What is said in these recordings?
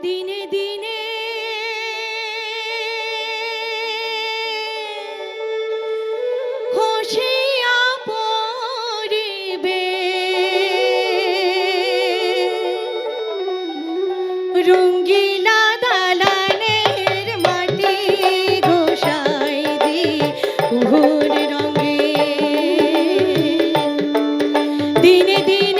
দিনে দিনে। হোশিয়া পরিবে রঙ্গিলা মাটি দিনে দিনে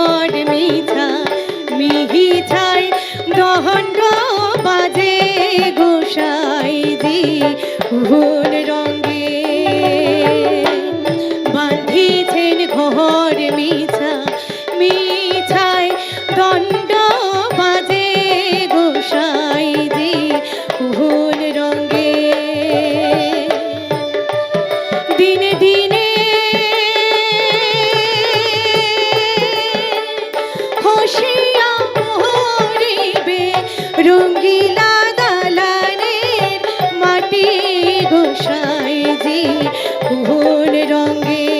মোহর মিঠা মিহিঠাই দহন্ড বাজে গোসাই দি ভোর ভুল রঙে